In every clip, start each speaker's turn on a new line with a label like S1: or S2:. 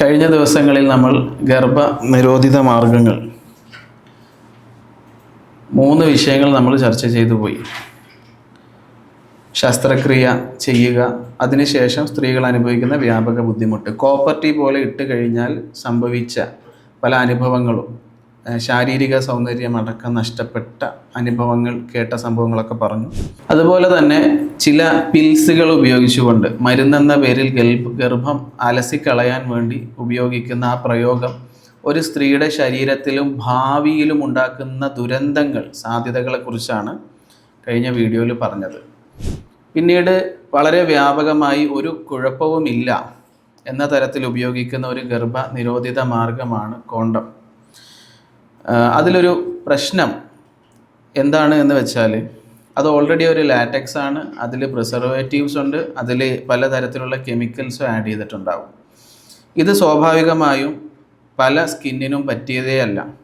S1: കഴിഞ്ഞ ദിവസങ്ങളിൽ നമ്മൾ ഗർഭ നിരോധിത മാർഗങ്ങൾ മൂന്ന് വിഷയങ്ങൾ നമ്മൾ ചർച്ച ചെയ്തു പോയി. ശസ്ത്രക്രിയ ചെയ്യുക അതിനുശേഷം സ്ത്രീകൾ അനുഭവിക്കുന്ന വ്യാപക ബുദ്ധിമുട്ട്. കോപ്പർട്ടി പോലെ ഇട്ട് കഴിഞ്ഞാൽ സംഭവിച്ച പല അനുഭവങ്ങളും ശാരീരിക സൗന്ദര്യം അടക്കം നഷ്ടപ്പെട്ട അനുഭവങ്ങൾ കേട്ട സംഭവങ്ങളൊക്കെ പറഞ്ഞു. അതുപോലെ തന്നെ ചില പിൽസുകൾ ഉപയോഗിച്ചുകൊണ്ട് മരുന്നെന്ന പേരിൽ ഗർഭം അലസിക്കളയാൻ വേണ്ടി ഉപയോഗിക്കുന്ന ആ പ്രയോഗം ഒരു സ്ത്രീയുടെ ശരീരത്തിലും ഭാവിയിലും ഉണ്ടാക്കുന്ന ദുരന്തങ്ങൾ സാധ്യതകളെക്കുറിച്ചാണ് കഴിഞ്ഞ വീഡിയോയിൽ പറഞ്ഞത്. പിന്നീട് വളരെ വ്യാപകമായി ഒരു കുഴപ്പവുമില്ല എന്ന തരത്തിൽ ഉപയോഗിക്കുന്ന ഒരു ഗർഭ നിരോധിത മാർഗമാണ് കോണ്ടം. അതിലൊരു പ്രശ്നം എന്താണ് എന്ന് വെച്ചാൽ അത് ഓൾറെഡി ഒരു ലാറ്റക്സ് ആണ് അതിൽ പ്രിസർവേറ്റീവ്സ് ഉണ്ട് അതിൽ പലതരത്തിലുള്ള കെമിക്കൽസും ആഡ് ചെയ്തിട്ടുണ്ടാവും. ഇത് സ്വാഭാവികമായും പല സ്കിന്നിനും പറ്റിയതേ അല്ല.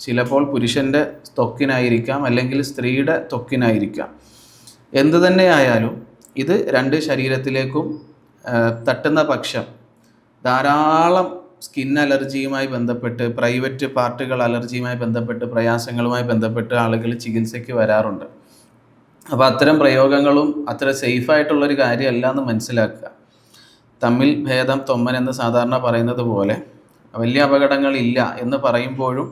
S1: ചിലപ്പോൾ പുരുഷന്റെ ത്വക്കിനായിരിക്കാം അല്ലെങ്കിൽ സ്ത്രീയുടെ ത്വക്കിനായിരിക്കാം. എന്തു തന്നെയായാലും ഇത് രണ്ട് ശരീരത്തിലേക്കും തട്ടുന്ന പക്ഷം ധാരാളം സ്കിൻ അലർജിയുമായി ബന്ധപ്പെട്ട് പ്രൈവറ്റ് പാർട്ടുകൾ അലർജിയുമായി ബന്ധപ്പെട്ട് പ്രയാസങ്ങളുമായി ബന്ധപ്പെട്ട് ആളുകൾ ചികിത്സയ്ക്ക് വരാറുണ്ട്. അപ്പോൾ അത്തരം പ്രയോഗങ്ങളും അത്ര സേഫായിട്ടുള്ളൊരു കാര്യമല്ല എന്ന് മനസ്സിലാക്കുക. തമ്മിൽ ഭേദം തൊമ്മൻ എന്ന് സാധാരണ പറയുന്നത് പോലെ വലിയ അപകടങ്ങളില്ല എന്ന് പറയുമ്പോഴും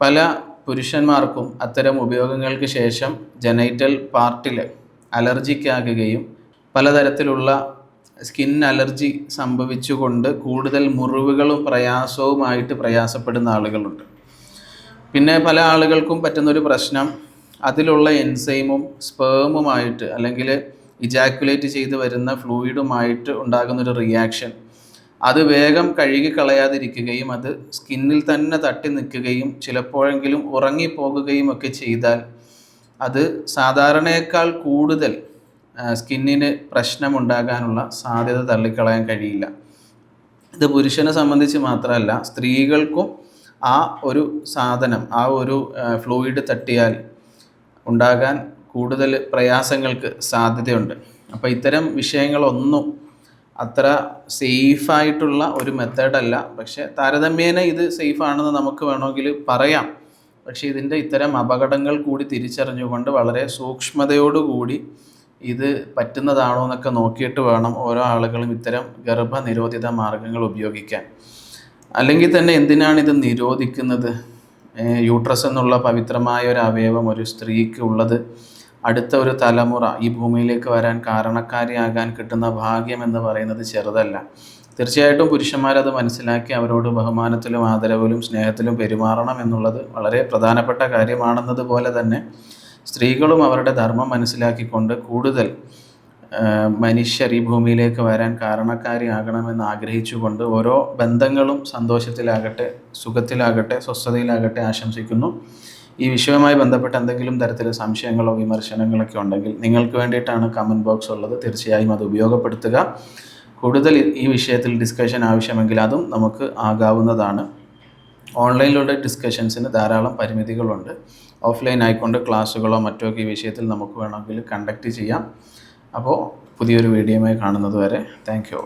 S1: പല പുരുഷന്മാർക്കും അത്തരം ഉപയോഗങ്ങൾക്ക് ശേഷം ജനൈറ്റൽ പാർട്ടിൽ അലർജിക്കാകുകയും പലതരത്തിലുള്ള സ്കിൻ അലർജി സംഭവിച്ചുകൊണ്ട് കൂടുതൽ മുറിവുകളും പ്രയാസവുമായിട്ട് പ്രയാസപ്പെടുന്ന ആളുകളുണ്ട്. പിന്നെ പല ആളുകൾക്കും പറ്റുന്നൊരു പ്രശ്നം അതിലുള്ള എൻസൈമും സ്പേമുമായിട്ട് അല്ലെങ്കിൽ ഇജാക്കുലേറ്റ് ചെയ്ത് വരുന്ന ഫ്ലൂയിഡുമായിട്ട് ഉണ്ടാകുന്നൊരു റിയാക്ഷൻ. അത് വേഗം കഴുകി കളയാതിരിക്കുകയും അത് സ്കിന്നിൽ തന്നെ തട്ടി നിൽക്കുകയും ചിലപ്പോഴെങ്കിലും ഉറങ്ങിപ്പോകുകയും ഒക്കെ ചെയ്താൽ അത് സാധാരണയേക്കാൾ കൂടുതൽ സ്കിന്നിന് പ്രശ്നമുണ്ടാകാനുള്ള സാധ്യത തള്ളിക്കളയാൻ കഴിയില്ല. ഇത് പുരുഷനെ സംബന്ധിച്ച് മാത്രമല്ല സ്ത്രീകൾക്കും ആ ഒരു സാധനം ആ ഒരു ഫ്ലൂയിഡ് തട്ടിയാൽ ഉണ്ടാകാൻ കൂടുതൽ പ്രയാസങ്ങൾക്ക് സാധ്യതയുണ്ട്. അപ്പോൾ ഇത്തരം വിഷയങ്ങളൊന്നും അത്ര സേഫായിട്ടുള്ള ഒരു മെത്തേഡല്ല. പക്ഷേ താരതമ്യേന ഇത് സേഫാണെന്ന് നമുക്ക് വേണമെങ്കിൽ പറയാം. പക്ഷേ ഇതിന്റെ ഇത്തരം അപകടങ്ങൾ കൂടി തിരിച്ചറിഞ്ഞുകൊണ്ട് വളരെ സൂക്ഷ്മതയോടുകൂടി ഇത് പറ്റുന്നതാണോ എന്നൊക്കെ നോക്കിയിട്ട് വേണം ഓരോ ആളുകളും ഇത്തരം ഗർഭനിരോധിത മാർഗങ്ങൾ ഉപയോഗിക്കാൻ. അല്ലെങ്കിൽ തന്നെ എന്തിനാണ് ഇത് നിരോധിക്കുന്നത്? യൂട്രസ് എന്നുള്ള പവിത്രമായ ഒരു അവയവം ഒരു സ്ത്രീക്ക് ഉള്ളത്. അടുത്ത ഒരു തലമുറ ഈ ഭൂമിയിലേക്ക് വരാൻ കാരണക്കാരിയാകാൻ കിട്ടുന്ന ഭാഗ്യം എന്ന് പറയുന്നത് ചെറുതല്ല. തീർച്ചയായിട്ടും പുരുഷന്മാരത് മനസ്സിലാക്കി അവരോട് ബഹുമാനത്തിലും ആദരവിലും സ്നേഹത്തിലും പെരുമാറണം എന്നുള്ളത് വളരെ പ്രധാനപ്പെട്ട കാര്യമാണെന്നതുപോലെ തന്നെ സ്ത്രീകളും അവരുടെ ധർമ്മം മനസ്സിലാക്കിക്കൊണ്ട് കൂടുതൽ മനുഷ്യർ ഈ ഭൂമിയിലേക്ക് വരാൻ കാരണക്കാരിയാകണമെന്ന് ആഗ്രഹിച്ചുകൊണ്ട് ഓരോ ബന്ധങ്ങളും സന്തോഷത്തിലാകട്ടെ സുഖത്തിലാകട്ടെ സ്വസ്ഥതയിലാകട്ടെ ആശംസിക്കുന്നു. ഈ വിഷയവുമായി ബന്ധപ്പെട്ട് എന്തെങ്കിലും തരത്തിലെ സംശയങ്ങളോ വിമർശനങ്ങളൊക്കെ ഉണ്ടെങ്കിൽ നിങ്ങൾക്ക് വേണ്ടിയിട്ടാണ് കമന്റ് ബോക്സ് ഉള്ളത്. തീർച്ചയായും അത് ഉപയോഗപ്പെടുത്തുക. കൂടുതൽ ഈ വിഷയത്തിൽ ഡിസ്കഷൻ ആവശ്യമെങ്കിൽ അതും നമുക്ക് ആകാവുന്നതാണ്. ഓൺലൈനിലൂടെ ഡിസ്കഷൻസിന് ധാരാളം പരിമിതികളുണ്ട്. ഓഫ്ലൈൻ ആയിക്കൊണ്ട് ക്ലാസ്സുകളോ മറ്റോ ഈ വിഷയത്തിൽ നമുക്ക് വേണമെങ്കിൽ കണ്ടക്ട് ചെയ്യാം. അപ്പോൾ പുതിയൊരു വീഡിയോയുമായി കാണുന്നത് വരെ താങ്ക് യു